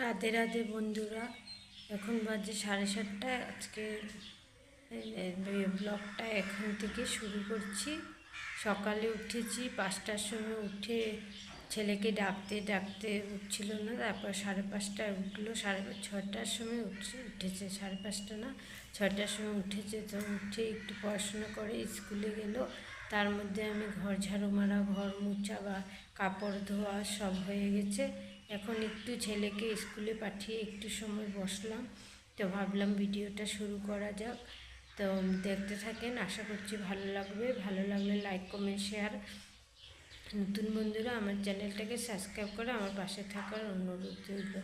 রাধে রাধে বন্ধুরা, এখন বাজে সাড়ে সাতটায় আজকে ব্লগটা এখান থেকে শুরু করছি। সকালে উঠেছি, পাঁচটার সময় উঠে ছেলেকে ডাকতে ডাকতে উঠছিল না, তারপর সাড়ে পাঁচটায় উঠল, সাড়ে ছটার সময় উঠছে, উঠেছে, সাড়ে পাঁচটা না ছটার সময় উঠেছে, তো উঠে একটু পড়াশোনা করে স্কুলে গেল। তার মধ্যে আমি ঘর ঝাড়ু মারা, ঘর মুছা বা কাপড় ধোয়া সব হয়ে গেছে। এখন একটু ছেলেকে স্কুলে পাঠিয়ে একটু সময় বসলাম, তো ভাবলাম ভিডিওটা শুরু করা যাক। তো দেখতে থাকেন, আশা করছি ভালো লাগবে। ভালো লাগলে লাইক, কমেন্ট, শেয়ার। নতুন বন্ধুরা, আমার চ্যানেলটাকে সাবস্ক্রাইব করে আমার পাশে থাকার অনুরোধ রইল।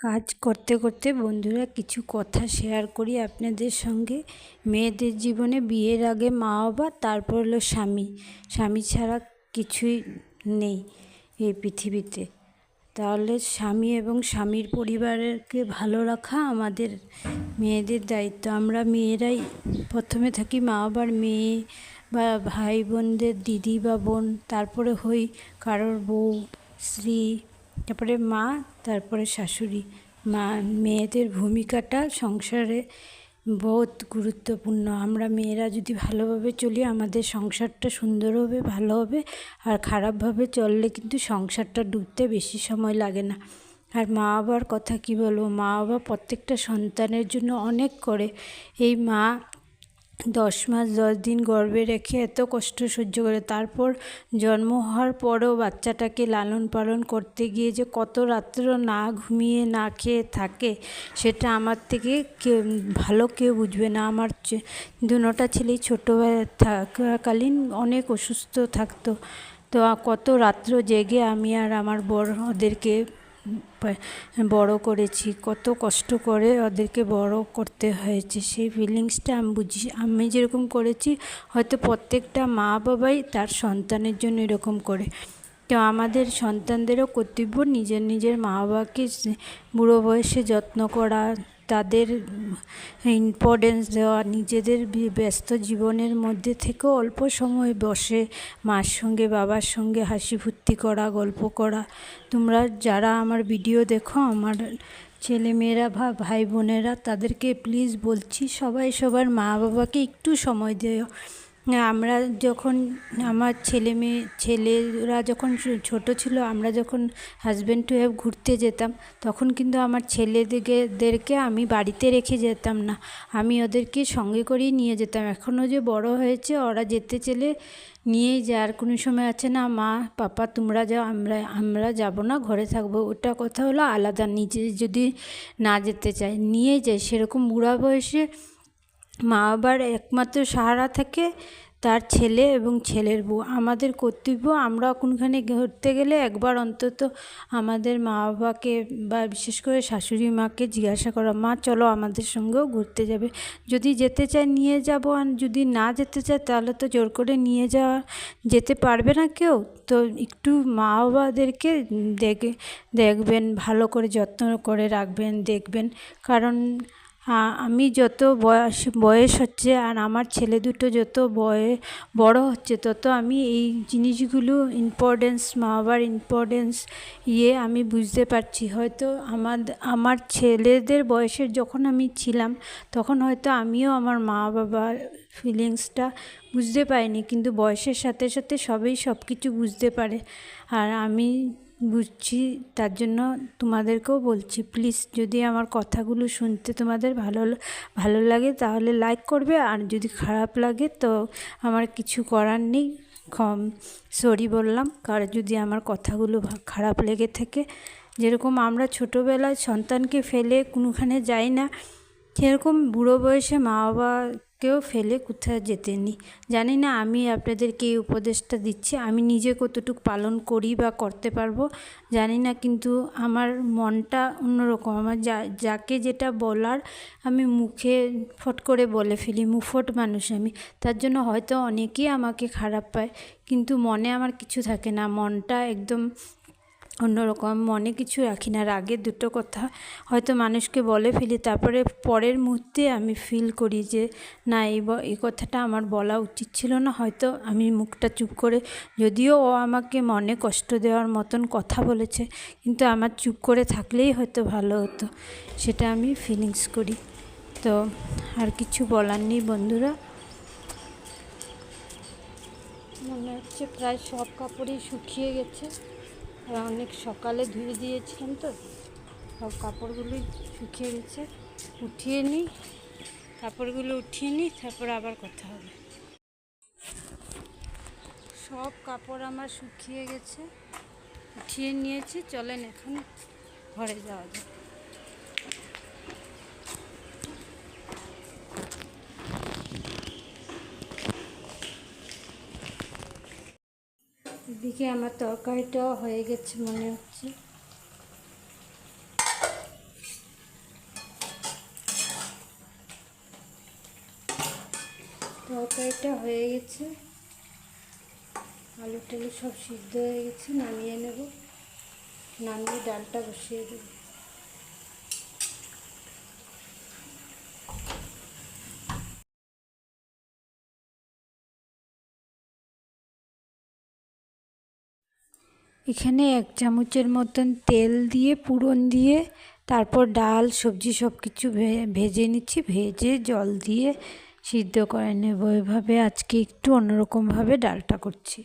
কাজ করতে করতে বন্ধুরা, কিছু কথা শেয়ার করি আপনাদের সঙ্গে। মেয়েদের জীবনে বিয়ের আগে মা বাবা তারপর হলো স্বামী। স্বামী ছাড়া কিছুই নেই। এই পৃথিবীতে। তাহলে স্বামী এবং স্বামীর পরিবারকে ভালো রাখা আমাদের মেয়েদের দায়িত্ব। আমরা মেয়েরাই প্রথমে থাকি মা বাবার মেয়ে বা ভাই বোনদের, দিদি বা বোন, তারপরে হই কারোর বউ, স্ত্রী, তারপরে মা, তারপরে শাশুড়ি। মা, মেয়েদের ভূমিকাটা সংসারে বহুত গুরুত্বপূর্ণ। আমরা মেয়েরা যদি ভালোভাবে চলি, আমাদের সংসারটা সুন্দর হবে, ভালো হবে, আর খারাপভাবে চললে কিন্তু সংসারটা ডুবতে বেশি সময় লাগে না। আর মা বাবার কথা কি বলব? মা বাবা প্রত্যেকটা সন্তানের জন্য অনেক করে। এই মা দশ মাস, দশ দিন গর্ভে রেখে এত কষ্ট সহ্য করে, তারপর জন্ম হওয়ার পরেও বাচ্চাটাকে লালন পালন করতে গিয়ে যে কত রাত্র না ঘুমিয়ে, না খেয়ে থাকে, সেটা আমার থেকে কেউ, ভালো কেউ বুঝবে না। আমার দুটা ছেলেই ছোটোবেলা থাকাকালীন অনেক অসুস্থ থাকতো। তো কত রাত্র জেগে আমি আর আমার বড় ওদেরকে বড় করেছি, কত কষ্ট করে ওদেরকে বড় করতে হয়েছে। সেই ফিলিংসটা আমি বুঝি, আমি যেরকম করেছি, হয়তো প্রত্যেকটা মা বাবাই তার সন্তানের জন্য এরকম করে। তো আমাদের সন্তানদেরও কর্তব্য নিজের নিজের মা বাবাকে বুড়ো বয়সে যত্ন করা তাদের ইম্পর্টেন্স দেওয়া, নিজেদের ব্যস্ত জীবনের মধ্যে থেকে অল্প সময় বসে মার সঙ্গে, বাবার সঙ্গে হাসি ফুর্তি করা, গল্প করা। তোমরা যারা আমার ভিডিও দেখো, আমার ছেলেমেয়েরা বা ভাই বোনেরা তাদেরকে প্লিজ বলছি, সবাই সবার মা বাবাকে একটু সময় দেয় আমরা যখন, আমার ছেলে মেয়ে, ছেলেরা যখন ছোট ছিল, আমরা যখন হাজব্যান্ড টু ওয়াইফ ঘুরতে যেতাম, তখন কিন্তু আমার ছেলেদেরকে আমি বাড়িতে রেখে যেতাম না। আমি ওদেরকে সঙ্গে করেই নিয়ে যেতাম। এখনও যে বড় হয়েছে, ওরা যেতে চলে নিয়েই যায়। আর কোনো সময় আছে না, মা, পাপা, তোমরা যাও, আমরা আমরা যাব না, ঘরে থাকব। ওটা কথা হলো আলাদা। নিজে যদি না যেতে চায় নিয়ে যায়। সেরকম বুড়া বয়সে মা বাবার একমাত্র সাহারা থাকে, তার ছেলে এবং ছেলের বউ। আমাদের কর্তব্য আমরা কোনখানে ঘুরতে গেলে একবার অন্তত আমাদের মা বাবাকে বা বিশেষ করে শাশুড়ি মাকে জিজ্ঞাসা করা, মা, চলো আমাদের সঙ্গেও ঘুরতে যাবে। যদি যেতে চায় নিয়ে যাব আর যদি না যেতে চায় তাহলে তো জোর করে নিয়ে যাওয়া, যেতে পারবে না কেউ? তো একটু মা বাবাদেরকে দেখে, দেখবেন, ভালো করে যত্ন করে রাখবেন, দেখবেন। কারণ আমি যত বয়স বয়স হচ্ছে আর আমার ছেলে দুটো যত বয়ে, বড় হচ্ছে, তত আমি এই জিনিসগুলো ইম্পর্টেন্স মা বাবার ইম্পর্টেন্স ইয়ে আমি বুঝতে পারছি। হয়তো আমার আমার ছেলেদের বয়সের যখন আমি ছিলাম, তখন হয়তো আমিও আমার মা বাবার ফিলিংসটা বুঝতে পারিনি, কিন্তু বয়সের সাথে সাথে সবই সব কিছু বুঝতে পারে। আর আমি বুঝছি, তার জন্য তোমাদেরকেও বলছি প্লিজ যদি আমার কথাগুলো শুনতে তোমাদের ভালো ভালো লাগে তাহলে লাইক করবে, আর যদি খারাপ লাগে তো আমার কিছু করার নেই সরি বললাম কার যদি আমার কথাগুলো খারাপ লেগে থাকে, যেরকম আমরা ছোটোবেলায় সন্তানকে ফেলে কোনোখানে যাই না, সেরকম বুড়ো বয়সে মা বাবাকেও ফেলে কোথাও যেতেনি জানি না আমি আপনাদেরকে এই উপদেশটা দিচ্ছি, আমি নিজে কতটুকু পালন করি বা করতে পারব, জানি না, কিন্তু আমার মনটা অন্যরকম। আমার যা, যাকে যেটা বলার আমি মুখে ফট করে বলে ফেলি মুফট মানুষ আমি। তার জন্য হয়তো অনেকেই আমাকে খারাপ পায়, কিন্তু মনে আমার কিছু থাকে না। মনটা একদম অন্যরকম মনে কিছু রাখি না। আর রাগের দুটো কথা হয়তো মানুষকে বলে ফেলি, তারপরে পরের মুহূর্তে আমি ফিল করি যে, না, এই এই কথাটা আমার বলা উচিত ছিল না। হয়তো আমি মুখটা চুপ করে, যদিও ও আমাকে মনে কষ্ট দেওয়ার মতন কথা বলেছে, কিন্তু আমার চুপ করে থাকলেই হয়তো ভালো হতো, সেটা আমি ফিলিংস করি। তো আর কিছু বলার নেই বন্ধুরা। মনে হচ্ছে প্রায় সব কাপড়ই শুকিয়ে গেছে। অনেক সকালে ধুয়ে দিয়েছিলাম তো। সব কাপড়গুলোই শুকিয়ে গেছে। উঠিয়ে নিই। কাপড়গুলো উঠিয়ে নিই, তারপর আবার কথা হবে। সব কাপড় আমার শুকিয়ে গেছে। উঠিয়ে নিয়েছি। চলেন এখন ঘরে যাওয়া যাক। এদিকে আমার তরকারিটাও হয়ে গেছে মনে হচ্ছে। তরকারিটা হয়ে গেছে। আলু টালু সব সিদ্ধ হয়ে গেছে, নামিয়ে নেব। নামিয়ে ডালটা বসিয়ে দেব। এখানে এক চামচের মতন তেল দিয়ে, পুরন দিয়ে, তারপর ডাল, সবজি সব কিছু ভেজে নিচ্ছি। ভেজে জল দিয়ে সিদ্ধ করে নেব। এভাবে আজকে একটু অন্যরকমভাবে ডালটা করছি।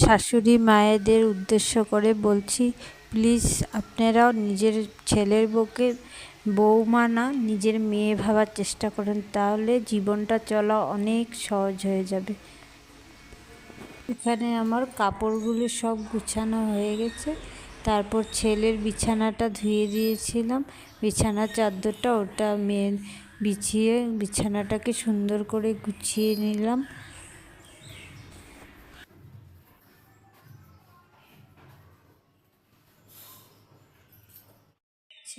শাশুড়ি মায়েদের উদ্দেশ্য করে বলছি, প্লিজ আপনারাও নিজের ছেলের বউকে বৌমা না, নিজের মেয়ে ভাবার চেষ্টা করেন, তাহলে জীবনটা চলা অনেক সহজ হয়ে যাবে। এখানে আমার কাপড়গুলো সব গুছানো হয়ে গেছে। তারপর ছেলের বিছানাটা ধুয়ে দিয়েছিলাম। বিছানার চাদরটা ওটা মেয়ে বিছিয়ে, বিছানাটাকে সুন্দর করে গুছিয়ে নিলাম।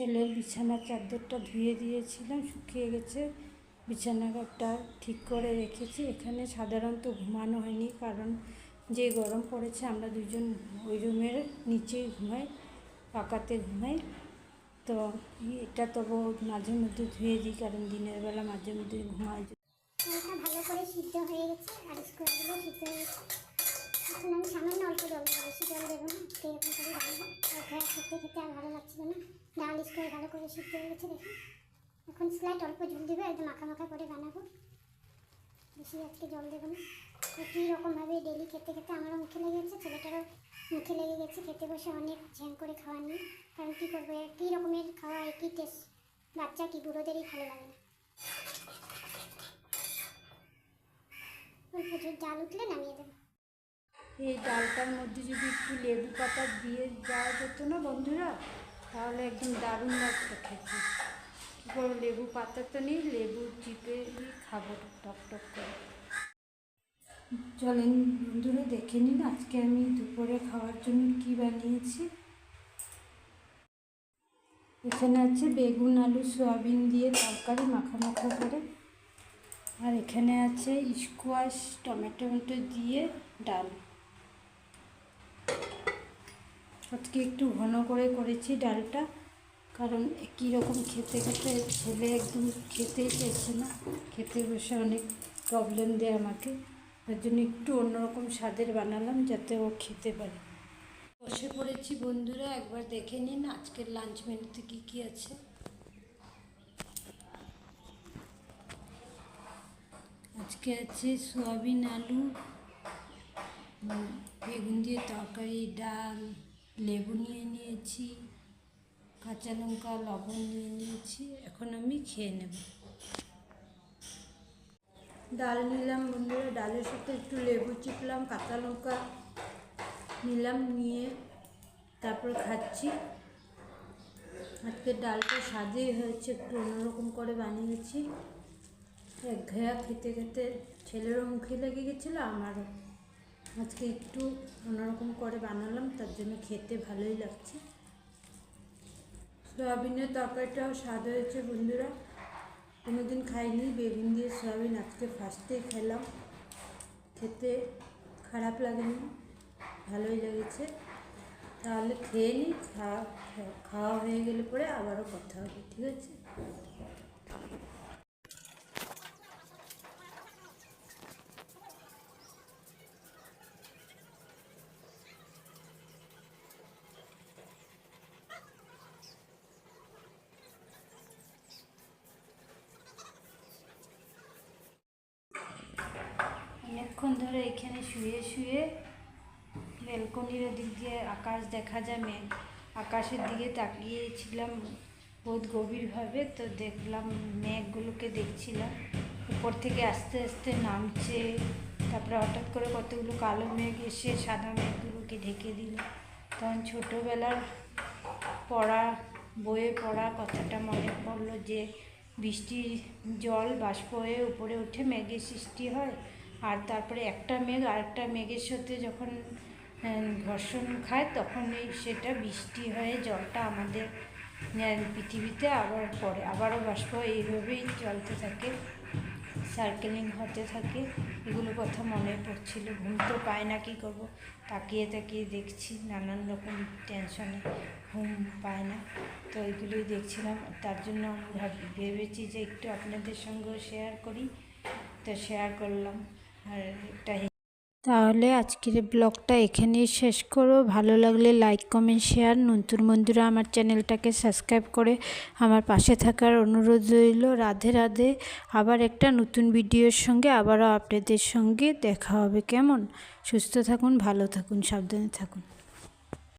ছেলের বিছানার চাদরটা ধুয়ে দিয়েছিলাম, শুকিয়ে গেছে। বিছানাটা ঠিক করে রেখেছি। এখানে সাধারণত ঘুমানো হয়নি, কারণ যে গরম পড়েছে, আমরা দুজন ওই রুমের নিচেই ঘুমাই, পাকাতে ঘুমাই। তো এটা তবু মাঝে মধ্যে ধুয়ে দিই, কারণ দিনের বেলা মাঝে মধ্যে ঘুমাই। ভালো করে সিদ্ধ হয়ে গেছে। এখন আমি সামান্য অল্প জল দেবো, বেশি জল দেবো না খেয়ে করে রাখব আর ঘরে খেতে খেতে আর ভালো লাগছিল না। ডাল স্কোয়ার ভালো করে সিদ্ধ হয়ে গেছে দেখুন। এখন স্লাইট অল্প জল দেবো, একদম মাখা মাখা করে বানাবো। বেশি আজকে জল দেবো না। তো কী রকমভাবে ডেলি খেতে খেতে আমারও মুখে লেগে গেছে, ছেলেটারও মুখে লেগে গেছে খেতে বসে অনেক ঝ্যাং করে খাওয়া নিয়ে। কারণ কী করব একই রকমের খাওয়া একই টেস্ট বাচ্চা কি বুড়োদেরই ভালো লাগে না। অল্প ঝোল ডাল উঠলে নামিয়ে দেবো। এই ডালটার মধ্যে যদি একটু লেবু পাতা দিয়ে যাওয়া যেত না বন্ধুরা, তাহলে একদম দারুণ লাগতো খেতে। কী লেবু পাতা তো নেই লেবু চিপে খাব টক টক করে। চলেন বন্ধুরা, দেখে নিন আজকে আমি দুপুরে খাওয়ার জন্য কী বানিয়েছি। এখানে আছে বেগুন, আলু, সয়াবিন দিয়ে তরকারি মাখা মাখা করে। আর এখানে আছে স্কোয়াশ টমেটো দিয়ে ডাল। আজকে একটু ঘন করে করেছি ডালটা, কারণ কী রকম খেতে খেতে ছেলে একদম খেতেই চাইছে না, খেতে বসে অনেক প্রবলেম দেয় আমাকে। তার জন্য একটু অন্যরকম স্বাদের বানালাম যাতে ও খেতে পারে। বসে পড়েছি বন্ধুরা, একবার দেখে নিন আজকের লাঞ্চ মেনুতে কী কী আছে। আজকে আছে সোয়াবিন আলু বেগুন দিয়ে তরকারি, ডাল লেবু নিয়ে নিয়েছি, কাঁচা লঙ্কা, লবণ নিয়ে নিয়েছি, এখন আমি খেয়ে নেব। ডাল নিলাম বন্ধুরা, ডালের সাথে একটু লেবু চিপলাম, কাঁচা লঙ্কা নিলাম নিয়ে, তারপর খাচ্ছি। আজকে ডালটা স্বাদেই হয়েছে, একটু অন্যরকম করে বানিয়েছি। এক ঘেয়া খেতে খেতে ছেলেরও মুখে লেগে গেছিল, আমারও। আজকে একটু অন্যরকম করে বানালাম, তার জন্য খেতে ভালোই লাগছে। সয়াবিনের তরকারিটাও স্বাদ হয়েছে বন্ধুরা। কোনোদিন খাইনি, বেগুন দিয়ে সয়াবিন আজকে ফার্স্টেই খেলাম। খেতে খারাপ লাগেনি, ভালোই লেগেছে। তাহলে খেয়ে নিই খাওয়া খাওয়া হয়ে গেলে পরে আবারও কথা হবে, ঠিক আছে? অনেকক্ষণ ধরে এখানে শুয়ে শুয়ে ব্যালকনির দিক দিয়ে আকাশ দেখা যায় মেঘ আকাশের দিকে তাকিয়েছিলাম বহুত গভীরভাবে, তো দেখলাম মেঘগুলোকে দেখছিলাম। উপর থেকে আস্তে আস্তে নামছে, তারপরে হঠাৎ করে কতগুলো কালো মেঘ এসে সাদা মেঘগুলোকে ঢেকে দিল। তখন ছোটোবেলার পড়া, বইয়ে পড়া কথাটা মনে পড়ল যে, বৃষ্টির জল বাষ্প হয়ে উপরে উঠে মেঘের সৃষ্টি হয় আর তারপরে একটা মেঘ, আরেকটা মেঘের সাথে যখন ঘর্ষণ খায়, তখন এই সেটা বৃষ্টি হয়ে জলটা আমাদের পৃথিবীতে আবার পড়ে, আবারও বাষ্প এইভাবেই চলতে থাকে সার্কেলিং হতে থাকে। এগুলো কথা মনে পড়ছিল, ঘুম তো পায় না কী করব? তাকিয়ে তাকিয়ে দেখছি নানান রকম টেনশনে ঘুম পায় না। তো এগুলোই দেখছিলাম, তার জন্য আমি ভাব- ভেবেছি যে একটু আপনাদের সঙ্গেও শেয়ার করি। তো শেয়ার করলাম। তাহলে আজকের ব্লগটা এখানেই শেষ করো। ভালো লাগলে লাইক কমেন্ট শেয়ার নতুন বন্ধুরা আমার চ্যানেলটাকে সাবস্ক্রাইব করে আমার পাশে থাকার অনুরোধ রইল। রাধে রাধে। আবার একটা নতুন ভিডিওর সঙ্গে আবারও আপনাদের সঙ্গে দেখা হবে। কেমন? সুস্থ থাকুন, ভালো থাকুন, সাবধানে থাকুন।